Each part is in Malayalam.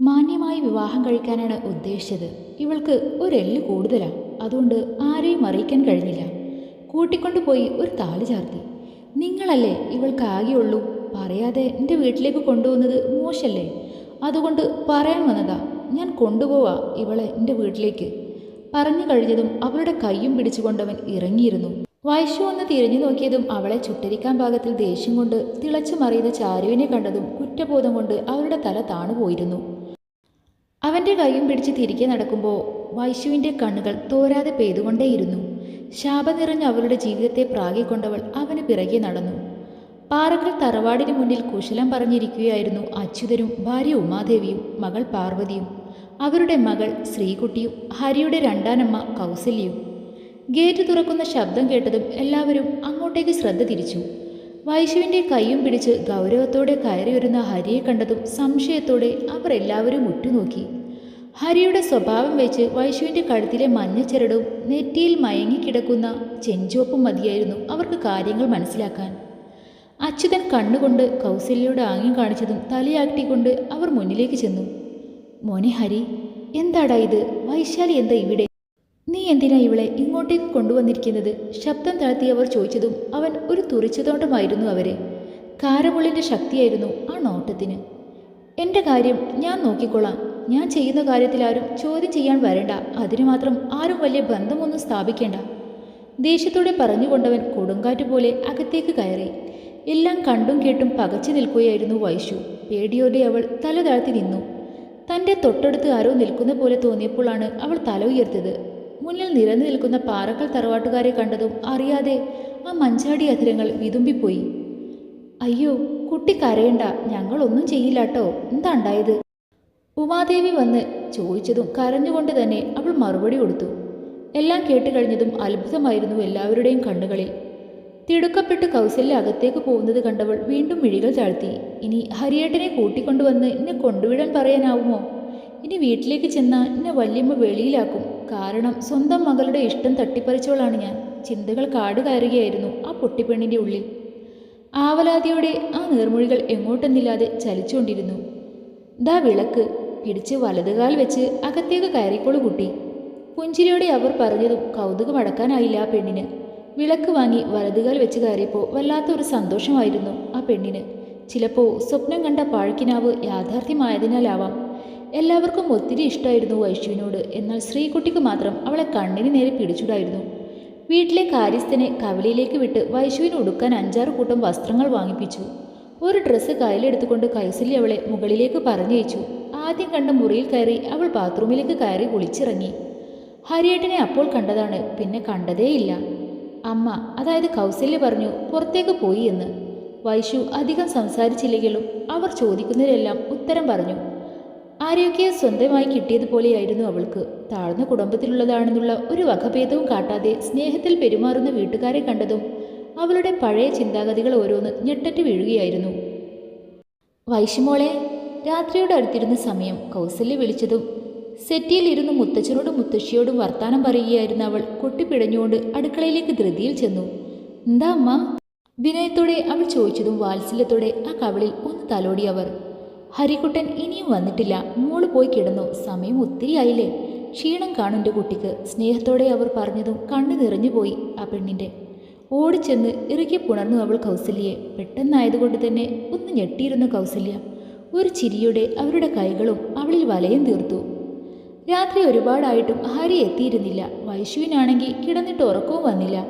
മാന്യമായി വിവാഹം കഴിക്കാനാണ് ഉദ്ദേശിച്ചത്. ഇവൾക്ക് ഒരെല്ല് കൂടുതലാണ് അതുകൊണ്ട് ആരെയും അറിയിക്കാൻ കഴിഞ്ഞില്ല. കൂട്ടിക്കൊണ്ടുപോയി ഒരു താലി ചാർത്തി. നിങ്ങളല്ലേ ഇവൾക്ക് ആകെയുള്ളൂ? പറയാതെ എന്റെ വീട്ടിലേക്ക് കൊണ്ടുവന്നത് മോശല്ലേ? അതുകൊണ്ട് പറയാൻ വന്നതാ. ഞാൻ കൊണ്ടുപോവാ ഇവളെ എന്റെ വീട്ടിലേക്ക്. പറഞ്ഞു കഴിഞ്ഞതും അവളുടെ കൈയും പിടിച്ചുകൊണ്ടവൻ ഇറങ്ങിയിരുന്നു. വൈശു ഒന്ന് തിരിഞ്ഞു നോക്കിയതും അവളെ ചുട്ടരിക്കാൻ പാകത്തിൽ ദേഷ്യം കൊണ്ട് തിളച്ചു മറിയുന്ന ചാരുവിനെ കണ്ടതും കുറ്റബോധം കൊണ്ട് അവരുടെ തല താണുപോയിരുന്നു. അവന്റെ കൈയും പിടിച്ച് തിരികെ നടക്കുമ്പോൾ വൈശുവിന്റെ കണ്ണുകൾ തോരാതെ പെയ്തുകൊണ്ടേയിരുന്നു. ശാപം നിറഞ്ഞ അവളുടെ ജീവിതത്തെ പ്രാഗിക്കൊണ്ടവൾ അവന് പിറകെ നടന്നു. പാറക്കൽ തറവാടിന് മുന്നിൽ കുശലം പറഞ്ഞിരിക്കുകയായിരുന്നു അച്യുതരും ഭാര്യ ഉമാദേവിയും മകൾ പാർവതിയും. അവരുടെ മകൾ ശ്രീകുട്ടിയും ഹരിയുടെ രണ്ടാനമ്മ കൗസല്യയും. ഗേറ്റ് തുറക്കുന്ന ശബ്ദം കേട്ടതും എല്ലാവരും അങ്ങോട്ടേക്ക് ശ്രദ്ധ തിരിച്ചു. വൈശുവിന്റെ കൈയും പിടിച്ച് ഗൗരവത്തോടെ കയറി വരുന്ന ഹരിയെ കണ്ടതും സംശയത്തോടെ അവർ എല്ലാവരും ഉറ്റുനോക്കി. ഹരിയുടെ സ്വഭാവം വെച്ച് വൈശുവിന്റെ കഴുത്തിലെ മഞ്ഞച്ചരടും നെറ്റിയിൽ മയങ്ങിക്കിടക്കുന്ന ചെഞ്ചോപ്പും മതിയായിരുന്നു അവർക്ക് കാര്യങ്ങൾ മനസ്സിലാക്കാൻ. അച്യുതൻ കണ്ണുകൊണ്ട് കൗസല്യയുടെ ആംഗ്യം കാണിച്ചതും തലയാട്ടിക്കൊണ്ട് അവർ മുന്നിലേക്ക് ചെന്നു. മോനെ ഹരി എന്താടാ ഇത്? വൈശാലി എന്താ ഇവിടെ? എന്തിനാ ഇവളെ ഇങ്ങോട്ടേക്ക് കൊണ്ടുവന്നിരിക്കുന്നത്? ശബ്ദം താഴ്ത്തി അവർ ചോദിച്ചതും അവൻ ഒരു തുറിച്ചതോട്ടമായിരുന്നു അവരെ. കാരമുള്ളിന്റെ ശക്തിയായിരുന്നു ആ നോട്ടത്തിന്. എന്റെ കാര്യം ഞാൻ നോക്കിക്കൊള്ളാം. ഞാൻ ചെയ്യുന്ന കാര്യത്തിൽ ആരും ചോദ്യം ചെയ്യാൻ വരണ്ട. അതിനു മാത്രം ആരും വലിയ ബന്ധമൊന്നും സ്ഥാപിക്കേണ്ട. ദേഷ്യത്തോടെ പറഞ്ഞുകൊണ്ടവൻ കൊടുങ്കാറ്റ് പോലെ അകത്തേക്ക് കയറി. എല്ലാം കണ്ടും കേട്ടും പകച്ചു നിൽക്കുകയായിരുന്നു വൈശു. പേടിയോടെ അവൾ തല താഴ്ത്തി നിന്നു. തന്റെ തൊട്ടടുത്ത് ആരോ നിൽക്കുന്ന പോലെ തോന്നിയപ്പോഴാണ് അവൾ തല ഉയർത്തത് മുന്നിൽ നിരന്നു നിൽക്കുന്ന പാറക്കൽ തറവാട്ടുകാരെ കണ്ടതും അറിയാതെ ആ മഞ്ചാടി അധരങ്ങൾ വിതുമ്പിപ്പോയി. അയ്യോ കുട്ടി കരയണ്ട. ഞങ്ങളൊന്നും ചെയ്യില്ലാട്ടോ. എന്താ ഉണ്ടായത്? ഉമാദേവി വന്ന് ചോദിച്ചതും കരഞ്ഞുകൊണ്ട് തന്നെ അവൾ മറുപടി കൊടുത്തു. എല്ലാം കേട്ട് കഴിഞ്ഞതും അത്ഭുതമായിരുന്നു എല്ലാവരുടെയും കണ്ണുകളിൽ. തിടുക്കപ്പെട്ട് കൗസല്യ അകത്തേക്ക് പോകുന്നത് കണ്ടവൾ വീണ്ടും മിഴികൾ താഴ്ത്തി. ഇനി ഹരിയേട്ടനെ കൂട്ടിക്കൊണ്ടുവന്ന് എന്നെ കൊണ്ടുവിടാൻ പറയാനാവുമോ? ഇനി വീട്ടിലേക്ക് ചെന്നാൽ എന്നെ വല്യമ്മ വെളിയിലാക്കും. കാരണം സ്വന്തം മകളുടെ ഇഷ്ടം തട്ടിപ്പറിച്ചോളാണ് ഞാൻ. ചിന്തകൾ കാട് കയറുകയായിരുന്നു ആ പൊട്ടിപ്പെണ്ണിന്റെ ഉള്ളിൽ. ആവലാതിയോടെ ആ നീർമൊഴികൾ എങ്ങോട്ടെന്നില്ലാതെ ചലിച്ചുകൊണ്ടിരുന്നു. ദാ വിളക്ക് പിടിച്ച് വലതുകാൽ വെച്ച് അകത്തേക്ക് കയറിക്കോളു കുട്ടി. പുഞ്ചിരിയോടെ അവർ പറഞ്ഞതും കൗതുകം അടക്കാനായില്ല ആ പെണ്ണിന്. വിളക്ക് വാങ്ങി വലതുകാൽ വെച്ച് കയറിയപ്പോൾ വല്ലാത്ത ഒരു സന്തോഷമായിരുന്നു ആ പെണ്ണിന്. ചിലപ്പോൾ സ്വപ്നം കണ്ട പാഴ്ക്കിനാവ് യാഥാർത്ഥ്യമായതിനാലാവാം. എല്ലാവർക്കും ഒത്തിരി ഇഷ്ടമായിരുന്നു വൈശുവിനോട്. എന്നാൽ ശ്രീകുട്ടിക്ക് മാത്രം അവളെ കണ്ണിന് നേരെ പിടിച്ചുടായിരുന്നു. വീട്ടിലെ കാര്യസ്ഥനെ കവലയിലേക്ക് വിട്ട് വൈശുവിന് ഉടുക്കാൻ അഞ്ചാറ് കൂട്ടം വസ്ത്രങ്ങൾ വാങ്ങിപ്പിച്ചു. ഒരു ഡ്രസ്സ് കയ്യിലെടുത്തുകൊണ്ട് കൈസലി അവളെ മുകളിലേക്ക് പറഞ്ഞയച്ചു. ആദ്യം കണ്ട മുറിയിൽ കയറി അവൾ ബാത്റൂമിലേക്ക് കയറി കുളിച്ചിറങ്ങി. ഹരിയേട്ടനെ അപ്പോൾ കണ്ടതാണ് പിന്നെ കണ്ടതേയില്ല. അമ്മ അതായത് കൗസല്യ പറഞ്ഞു പുറത്തേക്ക് പോയി എന്ന്. വൈശു അധികം സംസാരിച്ചില്ലെങ്കിലും അവർ ചോദിക്കുന്നതിലെല്ലാം ഉത്തരം പറഞ്ഞു. ആരെയൊക്കെ സ്വന്തമായി കിട്ടിയതുപോലെയായിരുന്നു അവൾക്ക്. താഴ്ന്ന കുടുംബത്തിലുള്ളതാണെന്നുള്ള ഒരു വകഭേദവും കാട്ടാതെ സ്നേഹത്തിൽ പെരുമാറുന്ന വീട്ടുകാരെ കണ്ടതും അവളുടെ പഴയ ചിന്താഗതികൾ ഓരോന്ന് ഞെട്ടറ്റ് വീഴുകയായിരുന്നു. വൈശുമോളെ രാത്രിയോട് അടുത്തിരുന്ന സമയം. കൗസല്യ വിളിച്ചതും സെറ്റിയിലിരുന്ന് മുത്തച്ഛനോടും മുത്തശ്ശിയോടും വർത്താനം പറയുകയായിരുന്ന അവൾ കൊട്ടിപ്പിടഞ്ഞുകൊണ്ട് അടുക്കളയിലേക്ക് ധൃതിയിൽ ചെന്നു. എന്താ അമ്മ? വിനയത്തോടെ അവൾ ചോദിച്ചതും വാത്സല്യത്തോടെ ആ കവളിൽ ഒന്ന് തലോടി അവർ. ഹരിക്കുട്ടൻ ഇനിയും വന്നിട്ടില്ല. മോൾ പോയി കിടന്നു. സമയം ഒത്തിരി ആയില്ലേ? ക്ഷീണം കാണുന്റെ കുട്ടിക്ക്. സ്നേഹത്തോടെ അവർ പറഞ്ഞതും കണ്ണു നിറഞ്ഞുപോയി ആ പെണ്ണിന്റെ. ഓടിച്ചെന്ന് ഇറുകി പുണർന്നു അവൾ കൗസല്യെ പെട്ടെന്നായതുകൊണ്ട് തന്നെ ഒന്ന് ഞെട്ടിയിരുന്നു കൗസല്യ. ഒരു ചിരിയുടെ അവരുടെ കൈകളും അവളിൽ വലയം തീർത്തു. രാത്രി ഒരുപാടായിട്ടും ഹരി എത്തിയിരുന്നില്ല. വൈശുവിനാണെങ്കിൽ കിടന്നിട്ട് ഉറക്കവും വന്നില്ല.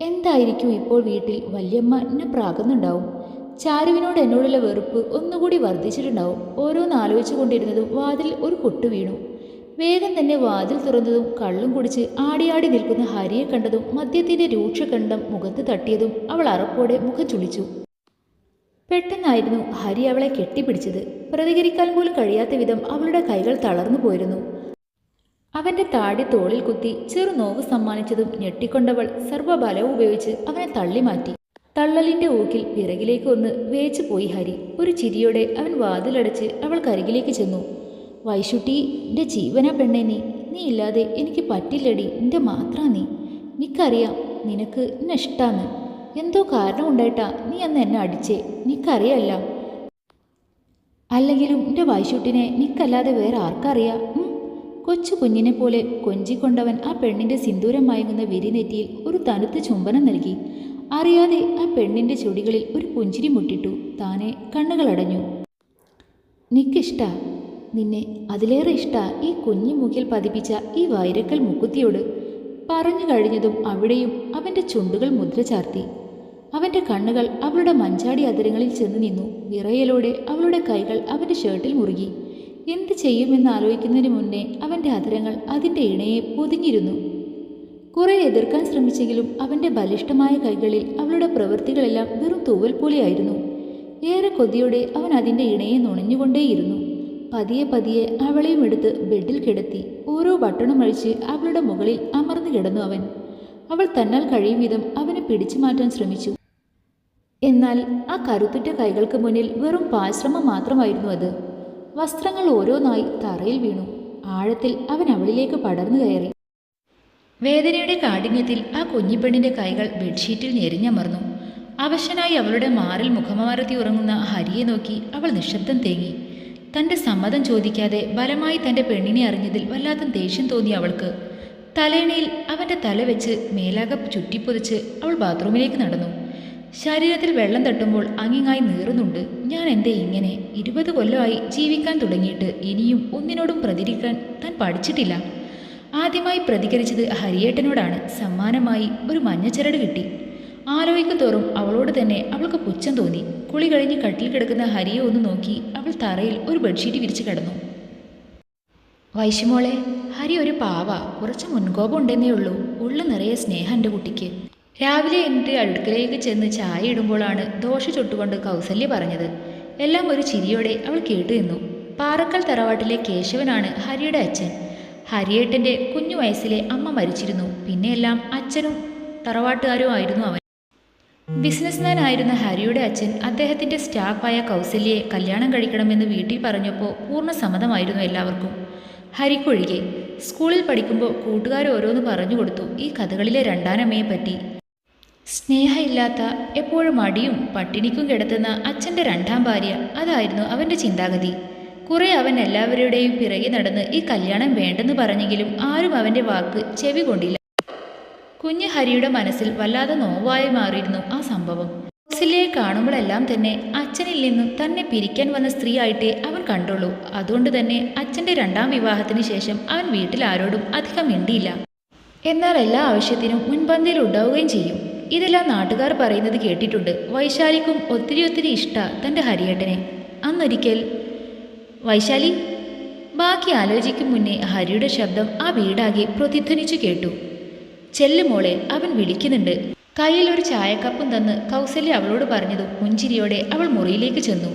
എന്തായിരിക്കും ഇപ്പോൾ വീട്ടിൽ? വല്യമ്മ എന്നെ പ്രാകുന്നുണ്ടാവും. ചാരുവിനോട് എന്നോടുള്ള വെറുപ്പ് ഒന്നുകൂടി വർദ്ധിച്ചിട്ടുണ്ടാവും. ഓരോന്ന് ആലോചിച്ചു കൊണ്ടിരുന്നതും വാതിൽ ഒരു കൊട്ടു വീണു. വേഗം തന്നെ വാതിൽ തുറന്നതും കള്ളും കുടിച്ച് ആടിയാടി നിൽക്കുന്ന ഹരിയെ കണ്ടതും മദ്യത്തിന്റെ രൂക്ഷകണ്ഠം മുഖത്ത് തട്ടിയതും അവൾ അറപ്പോടെ മുഖം ചുളിച്ചു. പെട്ടെന്നായിരുന്നു ഹരി അവളെ കെട്ടിപ്പിടിച്ചത്. പ്രതികരിക്കാൻ പോലും കഴിയാത്ത വിധം അവളുടെ കൈകൾ തളർന്നു പോയിരുന്നു. അവന്റെ താടി തോളിൽ കുത്തി ചെറു നോവ് സമ്മാനിച്ചതും ഞെട്ടിക്കൊണ്ടവൾ സർവബലവും ഉപയോഗിച്ച് അവനെ തള്ളി മാറ്റി തള്ളലിന്റെ ഊക്കിൽ പിറകിലേക്ക് ഒന്ന് വേച്ചു പോയി ഹരി. ഒരു ചിരിയോടെ അവൻ വാതിലടച്ച് അവൾ കരികിലേക്ക് ചെന്നു. വൈശുട്ടി എന്റെ ജീവനാ പെണ്ണെ നീ. നീ ഇല്ലാതെ എനിക്ക് പറ്റില്ലടി. എന്റെ മാത്രാ നീ. നിക്കറിയാം നിനക്ക് എന്നെ ഇഷ്ടാന്ന്. എന്തോ കാരണം ഉണ്ടായിട്ടാ നീ അന്ന് എന്നെ അടിച്ചേ. നിക്കറിയല്ല. അല്ലെങ്കിലും എന്റെ വൈശുട്ടിനെ നിക്കല്ലാതെ വേറെ ആർക്കറിയാം? കൊച്ചു കുഞ്ഞിനെ പോലെ കൊഞ്ചിക്കൊണ്ടവൻ ആ പെണ്ണിന്റെ സിന്ദൂരം മയങ്ങുന്ന വിരിനെറ്റിയിൽ ഒരു തണുത്ത ചുംബനം നൽകി. അറിയാതെ ആ പെണ്ണിന്റെ ചുടികളിൽ ഒരു പുഞ്ചിരി മുട്ടിട്ടു താനെ കണ്ണുകളടഞ്ഞു. നിക്കിഷ്ട നിന്നെ അതിലേറെ ഇഷ്ട ഈ കുഞ്ഞു മുഖിൽ പതിപ്പിച്ച ഈ വൈരക്കൽ മുക്കുത്തിയോട് പറഞ്ഞു കഴിഞ്ഞതും അവിടെയും അവന്റെ ചുണ്ടുകൾ മുദ്ര ചാർത്തി. അവന്റെ കണ്ണുകൾ അവളുടെ മഞ്ചാടി അതിരങ്ങളിൽ ചെന്ന് നിന്നു. വിറയലോടെ അവളുടെ കൈകൾ അവന്റെ ഷർട്ടിൽ മുറുകി. എന്ത് ചെയ്യുമെന്ന് ആലോചിക്കുന്നതിന് മുന്നേ അവന്റെ അതിരങ്ങൾ അതിന്റെ ഇണയെ പൊതിഞ്ഞിരുന്നു. കുറെ എതിർക്കാൻ ശ്രമിച്ചെങ്കിലും അവന്റെ ബലിഷ്ഠമായ കൈകളിൽ അവളുടെ പ്രവൃത്തികളെല്ലാം വെറും തൂവൽ പോലെയായിരുന്നു. ഏറെ കൊതിയോടെ അവൻ അതിന്റെ ഇണയെ നുണഞ്ഞുകൊണ്ടേയിരുന്നു. പതിയെ പതിയെ അവളെയും എടുത്ത് ബെഡിൽ കിടത്തി ഓരോ ബട്ടണും അഴിച്ച് അവളുടെ മുകളിൽ അമർന്നു കിടന്നു അവൻ. അവൾ തന്നാൽ കഴിയും വിധം അവനെ പിടിച്ചു മാറ്റാൻ ശ്രമിച്ചു. എന്നാൽ ആ കരുത്തുറ്റ കൈകൾക്ക് മുന്നിൽ വെറും പാശ്രമം മാത്രമായിരുന്നു അത്. വസ്ത്രങ്ങൾ ഓരോന്നായി തറയിൽ വീണു. ആഴത്തിൽ അവൻ അവളിലേക്ക് പടർന്നു കയറി. വേദനയുടെ കാഠിന്യത്തിൽ ആ കുഞ്ഞിപ്പെണ്ണിന്റെ കൈകൾ ബെഡ്ഷീറ്റിൽ ഞെരിഞ്ഞമർന്നു. അവശനായി അവളുടെ മാറിൽ മുഖമാരത്തി ഉറങ്ങുന്ന ഹരിയെ നോക്കി അവൾ നിശബ്ദം തേങ്ങി. തന്റെ സമ്മതം ചോദിക്കാതെ ബലമായി തന്റെ പെണ്ണിനെ അറിഞ്ഞതിൽ വല്ലാത്ത ദേഷ്യം തോന്നി അവൾക്ക്. തലേണയിൽ അവന്റെ തല വെച്ച് മേലാകെ ചുറ്റിപ്പൊതിച്ച് അവൾ ബാത്റൂമിലേക്ക് നടന്നു. ശരീരത്തിൽ വെള്ളം തട്ടുമ്പോൾ അങ്ങിങ്ങായി നീറുന്നുണ്ട്. ഞാൻ എന്തേ ഇങ്ങനെ? ഇരുപത് കൊല്ലമായി ജീവിക്കാൻ തുടങ്ങിയിട്ട് ഇനിയും ഒന്നിനോടും പ്രതികരിക്കാൻ താൻ പഠിച്ചിട്ടില്ല. ആദ്യമായി പ്രതികരിച്ചത് ഹരിയേട്ടനോടാണ്. സമ്മാനമായി ഒരു മഞ്ഞച്ചരട് കിട്ടി. ആലോചിക്കും തോറും അവളോട് തന്നെ അവൾക്ക് പുച്ഛം തോന്നി. കുളി കഴിഞ്ഞ് കട്ടിൽ കിടക്കുന്ന ഹരിയെ ഒന്ന് നോക്കി അവൾ തറയിൽ ഒരു ബെഡ്ഷീറ്റ് വിരിച്ചു കിടന്നു. വൈശുമോളെ ഹരി ഒരു പാവ. കുറച്ച് മുൻകോപം ഉണ്ടെന്നേ ഉള്ളൂ. ഉള്ളു നിറയെ സ്നേഹം എന്റെ കുട്ടിക്ക്. രാവിലെ എന്റെ അടുക്കളയിലേക്ക് ചെന്ന് ചായ ഇടുമ്പോഴാണ് ദോശ ചുട്ടുകൊണ്ട് കൗസല്യ പറഞ്ഞത്. എല്ലാം ഒരു ചിരിയോടെ അവൾ കേട്ടു നിന്നു. പാറക്കൽ തറവാട്ടിലെ കേശവനാണ് ഹരിയുടെ അച്ഛൻ. ഹരിയേട്ടന്റെ കുഞ്ഞു വയസ്സിലെ അമ്മ മരിച്ചിരുന്നു. പിന്നെയെല്ലാം അച്ഛനും തറവാട്ടുകാരും ആയിരുന്നു അവൻ. ബിസിനസ്മാൻ ആയിരുന്ന ഹരിയുടെ അച്ഛൻ അദ്ദേഹത്തിന്റെ സ്റ്റാഫായ കൗസല്യയെ കല്യാണം കഴിക്കണമെന്ന് വീട്ടിൽ പറഞ്ഞപ്പോൾ പൂർണ സമ്മതമായിരുന്നു എല്ലാവർക്കും. ഹരിക്കൊഴികെ സ്കൂളിൽ പഠിക്കുമ്പോൾ കൂട്ടുകാർ ഓരോന്ന് പറഞ്ഞു കൊടുത്തു ഈ കഥകളിലെ രണ്ടാനമ്മയെ പറ്റി. സ്നേഹമില്ലാത്ത എപ്പോഴും മടിയും പട്ടിണിക്കും കിടത്തുന്ന അച്ഛന്റെ രണ്ടാം ഭാര്യ അതായിരുന്നു അവന്റെ ചിന്താഗതി. കുറെ അവൻ എല്ലാവരുടെയും പിറകെ നടന്ന് ഈ കല്യാണം വേണ്ടെന്ന് പറഞ്ഞെങ്കിലും ആരും അവന്റെ വാക്ക് ചെവി കൊണ്ടില്ല. കുഞ്ഞ് ഹരിയുടെ മനസ്സിൽ വല്ലാതെ നോവായി മാറിയിരുന്നു ആ സംഭവം. ഹൗസിലെ കാണുമ്പോഴെല്ലാം തന്നെ അച്ഛനിൽ നിന്നും തന്നെ പിരിക്കാൻ വന്ന സ്ത്രീ ആയിട്ടേ അവൻ കണ്ടുള്ളൂ. അതുകൊണ്ട് തന്നെ അച്ഛന്റെ രണ്ടാം വിവാഹത്തിന് ശേഷം അവൻ വീട്ടിൽ ആരോടും അധികം മിണ്ടിയില്ല. എന്നാൽ എല്ലാ ആവശ്യത്തിനും മുൻപന്തിയിൽ ഉണ്ടാവുകയും ചെയ്യും. ഇതെല്ലാം നാട്ടുകാർ പറയുന്നത് കേട്ടിട്ടുണ്ട്. വൈശാലിക്കും ഒത്തിരി ഒത്തിരി ഇഷ്ട തന്റെ ഹരിയേട്ടനെ. അന്നൊരിക്കൽ വൈശാലി ബാക്കി ആലോചിക്കും മുന്നേ ഹരിയുടെ ശബ്ദം ആ വീടാകെ പ്രതിധ്വനിച്ചു കേട്ടു. ചെല്ലുമോളെ അവൻ വിളിക്കുന്നുണ്ട്. കയ്യിൽ ഒരു ചായക്കപ്പും തന്ന് കൗസല്യ അവളോട് പറഞ്ഞതും പുഞ്ചിരിയോടെ അവൾ മുറിയിലേക്ക് ചെന്നു.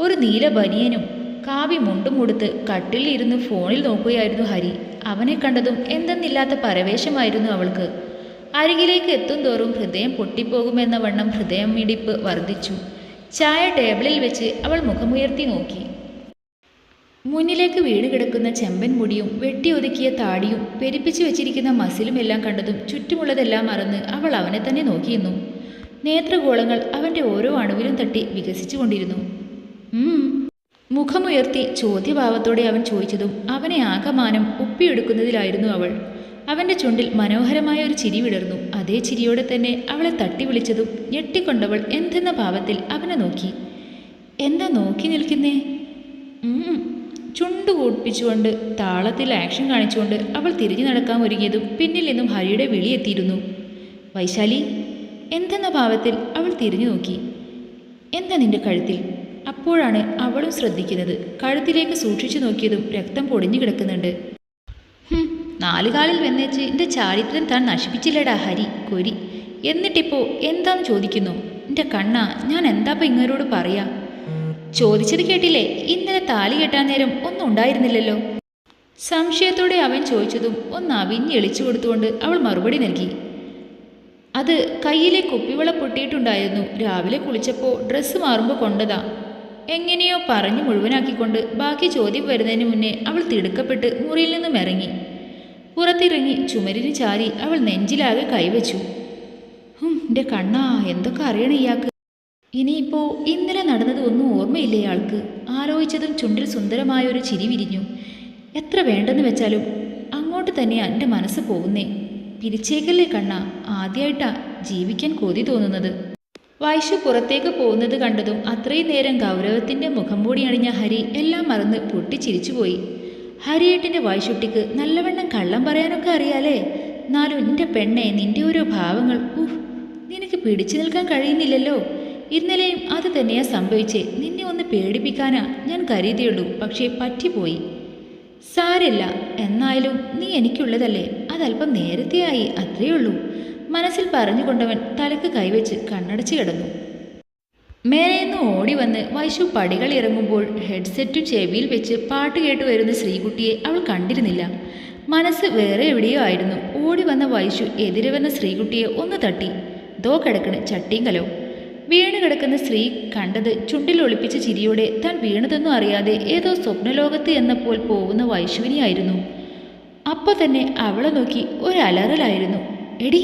ഒരു നീല ബനിയനും കാവി മുണ്ടും കൊടുത്ത് കട്ടിലിരുന്ന് ഫോണിൽ നോക്കുകയായിരുന്നു ഹരി. അവനെ കണ്ടതും എന്തെന്നില്ലാത്ത പരവേശമായിരുന്നു അവൾക്ക്. അരികിലേക്ക് എത്തും തോറും ഹൃദയം പൊട്ടിപ്പോകുമെന്ന വണ്ണം ഹൃദയം മിടിപ്പ് വർദ്ധിച്ചു. ചായ ടേബിളിൽ വെച്ച് അവൾ മുഖമുയർത്തി നോക്കി. മുന്നിലേക്ക് വീണ് കിടക്കുന്ന ചെമ്പൻ മുടിയും വെട്ടിയൊതുക്കിയ താടിയും പെരിപ്പിച്ചു വെച്ചിരിക്കുന്ന മസിലും എല്ലാം കണ്ടതും ചുറ്റുമുള്ളതെല്ലാം മറന്ന് അവൾ അവനെ തന്നെ നോക്കിയിരുന്നു നേത്രഗോളങ്ങൾ അവന്റെ ഓരോ അണുവിലും തട്ടി വികസിച്ചുകൊണ്ടിരുന്നു. മുഖമുയർത്തി ചോദ്യഭാവത്തോടെ അവൻ ചോദിച്ചതും അവനെ ആകമാനം ഒപ്പിയെടുക്കുന്നതിലായിരുന്നു അവൾ അവന്റെ ചുണ്ടിൽ മനോഹരമായ ഒരു ചിരി വിടർന്നു അതേ ചിരിയോടെ തന്നെ അവളെ തട്ടി വിളിച്ചതും ഞെട്ടിക്കൊണ്ടവൾ എന്തെന്ന ഭാവത്തിൽ അവനെ നോക്കി എന്താ നോക്കി നിൽക്കുന്നേ. ചുണ്ടു കൂട്ടിപ്പിച്ചുകൊണ്ട് താളത്തിൽ ആക്ഷൻ കാണിച്ചുകൊണ്ട് അവൾ തിരിഞ്ഞു നടക്കാൻ ഒരുങ്ങിയതും പിന്നിൽ നിന്നും ഹരിയുടെ വിളി എത്തിയിരുന്നു. വൈശാലി എന്തെന്ന ഭാവത്തിൽ അവൾ തിരിഞ്ഞു നോക്കി. എന്താ നിന്റെ കഴുത്തിൽ? അപ്പോഴാണ് അവളും ശ്രദ്ധിക്കുന്നത്. കഴുത്തിലേക്ക് സൂക്ഷിച്ചു നോക്കിയതും രക്തം പൊടിഞ്ഞു കിടക്കുന്നുണ്ട്. നാലു നാലുകാലിൽ വെന്നേച്ച് എന്റെ ചാരിത്രം താൻ നശിപ്പിച്ചില്ലടാ ഹരി കൊരി. എന്നിട്ടിപ്പോ എന്താന്ന് ചോദിക്കുന്നു? എന്റെ കണ്ണ ഞാൻ എന്താപ്പ ഇങ്ങരോട് പറയാ? ചോദിച്ചത് കേട്ടില്ലേ? ഇന്നലെ താലി കെട്ടാൻ നേരം ഒന്നും ഉണ്ടായിരുന്നില്ലല്ലോ. സംശയത്തോടെ അവൻ ചോദിച്ചതും ഒന്ന് അവിഞ്ഞെളിച്ചു കൊടുത്തുകൊണ്ട് അവൾ മറുപടി നൽകി. അത് കയ്യിലെ കുപ്പിവള പൊട്ടിയിട്ടുണ്ടായിരുന്നു. രാവിലെ കുളിച്ചപ്പോൾ ഡ്രസ്സ് മാറുമ്പോൾ കൊണ്ടതാ. എങ്ങനെയോ പറഞ്ഞു മുഴുവനാക്കിക്കൊണ്ട് ബാക്കി ചോദ്യം വരുന്നതിന് മുന്നേ അവൾ തിടുക്കപ്പെട്ട് മുറിയിൽ നിന്നും ഇറങ്ങി. പുറത്തിറങ്ങി ചുമരിന് ചാരി അവൾ നെഞ്ചിലാകെ കൈവച്ചു. ഹും എന്റെ കണ്ണാ എന്തൊക്കെ അറിയണം ഇയാൾക്ക്. ഇനിയിപ്പോ ഇന്നലെ നടന്നത് ഒന്നും ഓർമ്മയില്ലേ ആൾക്ക്? ആലോചിച്ചതും ചുണ്ടിൽ സുന്ദരമായ ഒരു ചിരി വിരിഞ്ഞു. എത്ര വേണ്ടെന്ന് വെച്ചാലും അങ്ങോട്ട് തന്നെയാ എന്റെ മനസ്സ് പോകുന്നേ. പിരിച്ചേക്കല്ലേ കണ്ണ ആദ്യമായിട്ടാ ജീവിക്കാൻ കൊതി തോന്നുന്നത്. വൈശു പുറത്തേക്ക് പോകുന്നത് കണ്ടതും അത്രയും നേരം ഗൗരവത്തിന്റെ മുഖം മൂടി അണിഞ്ഞ ഹരി എല്ലാം മറന്ന് പൊട്ടിച്ചിരിച്ചുപോയി ഹരിയേട്ടിന്റെ വൈശുട്ടിക്ക് നല്ലവണ്ണം കള്ളം പറയാനൊക്കെ അറിയാലേ. എന്നാലും എന്റെ പെണ്ണെ നിന്റെ ഓരോ ഭാവങ്ങൾ ഉഹ് നിനക്ക് പിടിച്ചു നിൽക്കാൻ കഴിയുന്നില്ലല്ലോ. ഇന്നലെയും അത് തന്നെയാ സംഭവിച്ചേ. നിന്നെ ഒന്ന് പേടിപ്പിക്കാനാ ഞാൻ കരുതിയുള്ളൂ. പക്ഷേ പറ്റിപ്പോയി. സാരില്ല എന്നാലും നീ എനിക്കുള്ളതല്ലേ. അതല്പം നേരത്തെയായി അത്രയേ ഉള്ളൂ. മനസ്സിൽ പറഞ്ഞുകൊണ്ടവൻ തലക്ക് കൈവച്ച് കണ്ണടച്ച് കിടന്നു. മേലേന്ന് ഓടി വന്ന് വൈശു പടികൾ ഇറങ്ങുമ്പോൾ ഹെഡ്സെറ്റ് ചെവിയിൽ വെച്ച് പാട്ട് കേട്ടു വരുന്ന ശ്രീകുട്ടിയെ അവൾ കണ്ടിരുന്നില്ല. മനസ്സ് വേറെ എവിടെയോ ആയിരുന്നു. ഓടി വന്ന വൈശു എതിരെ വന്ന ശ്രീകുട്ടിയെ ഒന്ന് തട്ടി. ദോ കിടക്കണ് ചട്ടിയും കലോ വീണ് കിടക്കുന്ന സ്ത്രീ കണ്ടത് ചുണ്ടിൽ ഒളിപ്പിച്ച ചിരിയോടെ താൻ വീണതൊന്നും അറിയാതെ ഏതോ സ്വപ്നലോകത്ത് എന്ന പോൽ പോകുന്ന വൈശുവിനിയായിരുന്നു. അപ്പോൾ തന്നെ അവളെ നോക്കി ഒരലറലായിരുന്നു എടി